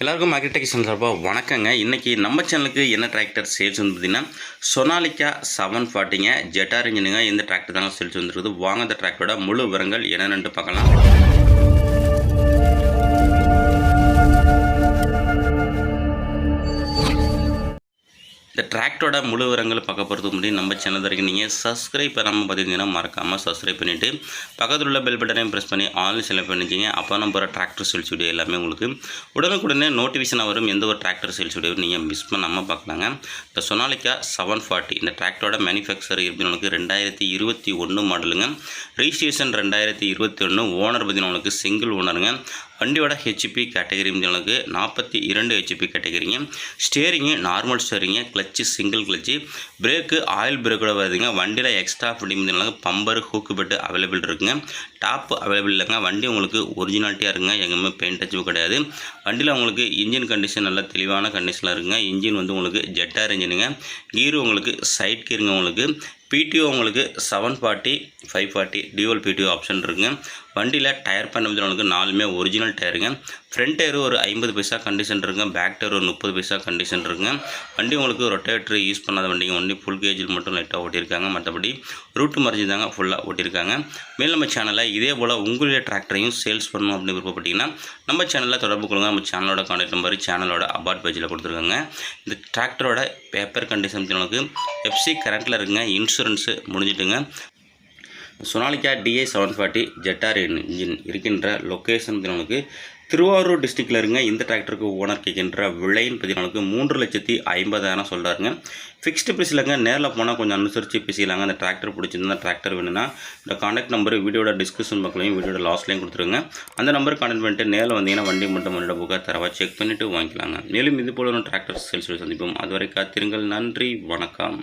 எல்லாருக்கும் அக்ரிடெக்ஷன் சார்பாக வணக்கங்க. இன்றைக்கி நம்ம சேனலுக்கு என்ன டிராக்டர் சேல்ஸ் வந்து பார்த்தீங்கன்னா சொனாலிக்கா செவன் ஃபார்ட்டிங்க ஜெட்டார் இன்ஜினுங்க இந்த டிராக்டர் தாங்க சேல்ஸ் வந்துருக்குது. வாங்க இந்த டிராக்டரோட முழு விவரங்கள் என்னென்னு பார்க்கலாம். டிராக்டரோட முழு விவரங்கள் பார்க்க போகிறதுக்கு முன்னாடி நம்ம சேனல் வரைக்கும் நீங்கள் சப்ஸ்கிரைப் பண்ணாமல் பார்த்துருந்தீங்கன்னா மறக்காமல் சப்ஸ்கிரைப் பண்ணிவிட்டு பக்கத்தில் உள்ள பெல் பட்டனையும் ப்ரெஸ் பண்ணி ஆல் செலக்ட் பண்ணிக்கிங்க. அப்போ நம்ம போகிற டிராக்டர் சேல்ஸ் வீடியோ எல்லாமே உங்களுக்கு உடனுக்குடனே நோட்டிஃபிகேஷன் வரும். எந்த ஒரு டிராக்டர் சேல்ஸ் வீடியோ நீங்கள் மிஸ் பண்ணாமல் பார்க்கலாங்க. இந்த சொனாலிக்கா செவன் ஃபார்ட்டி இந்த டிராக்டரோட மேனுஃபேக்சர் உங்களுக்கு ரெண்டாயிரத்தி இருபத்தி ஒன்று மாடலுங்க ரிஜிஸ்ட்ரேஷன் ரெண்டாயிரத்தி இருபத்தி ஒன்று ஓனர் பார்த்தீங்கன்னா உங்களுக்கு சிங்கிள் ஓனருங்க வண்டியோட ஹெச்பி கேட்டகரி உங்களுக்கு நாற்பத்தி இரண்டு ஹெச்பி கேட்டகரிங்க steering normal ஸ்டேரிங்க clutch single clutch brake oil பிரேக்கோட வருதுங்க. வண்டியில் extra fitting bumper hook bed available இருக்குங்க. டாப் அவைலபிள் இல்லைங்க. வண்டி உங்களுக்கு ஒரிஜினாலிட்டியாக இருக்குங்க. எங்கேயுமே பெயிண்ட் டச்சும் கிடையாது. வண்டியில் உங்களுக்கு இன்ஜின் கண்டிஷன் நல்ல தெளிவான கண்டிஷனில் இருக்குங்க. இன்ஜின் வந்து உங்களுக்கு ஜெட்டார் இன்ஜினுங்க கீர் உங்களுக்கு சைட் கீருங்க உங்களுக்கு பிடிஓ உங்களுக்கு seven forty five forty dual PTO option இருக்குங்க. வண்டியில் டயர் பண்ண உங்களுக்கு நாலுமே ஒரிஜினல் டயருங்க ஃப்ரண்ட் டயர் ஒரு ஐம்பது பைசா கண்டிஷன் இருக்குங்க. பேக் டயர் ஒரு முப்பது பைசா கண்டிஷன் இருக்குங்க. வண்டி உங்களுக்கு ரொட்டேட்டர் யூஸ் பண்ணாத வண்டிங்க. வண்டி ஃபுல் கேஜில் மட்டும் லைட்டாக ஓட்டியிருக்காங்க. மற்றபடி ரூட்டு மறைஞ்சி தாங்க ஃபுல்லாக ஓட்டியிருக்காங்க. மேல் நம்ம சேனலில் இதே போல் உங்களுடைய டிராக்டரையும் சேல்ஸ் பண்ணணும் அப்படின்னு விருப்பப்பட்டீங்கன்னா நம்ம சேனலில் தொடர்பு கொள்ளுங்க. நம்ம சேனலோட கான்டாக்ட் நம்பர் சேனலோட அபார்ட் பேஜில் கொடுத்துருக்காங்க. இந்த டிராக்டரோட பேப்பர் கண்டிஷன் உங்களுக்கு எஃப்சி கரண்ட்டில் இருக்குங்க. இன்சூரன்ஸு முடிஞ்சிட்டுங்க. சொனாலிக்கா டிஐ செவன் ஃபார்ட்டி ஜெட்டார் இன்ஜின் இருக்கின்ற லொக்கேஷன் உங்களுக்கு திருவாரூர் டிஸ்ட்ரிக்டில் இருங்க. இந்த டிராக்டருக்கு ஓனர் கேட்கின்ற விலைன்னு பார்த்தீங்கன்னா மூன்று லட்சத்தி ஐம்பதாயிரம் சொல்கிறாருங்க ஃபிக்ஸ்டு பேசிலங்க நேரில் போனால் கொஞ்சம் அனுசரித்து பேசிக்கலாங்க. அந்த டிராக்டர் பிடிச்சிருந்தா டிராக்டர் வேணும்னா இந்த காண்டாக்ட் நம்பர் வீடியோட டிஸ்கிரிப்ஷன் பக்கலையும் வீடியோட லாஸ்ட்லையும் கொடுத்துருங்க. அந்த நம்பர் கான்டெக்ட் பண்ணிட்டு நேரில் வந்தீங்கன்னா வண்டி மட்டும் முன்னோட புக்காக தரவா செக் பண்ணிவிட்டு வாங்கிக்கலாங்க. மேலும் இது போல டிராக்டர் சேல்ஸ் சந்திப்போம். அதுவரை காத்திருங்கள். நன்றி. வணக்கம்.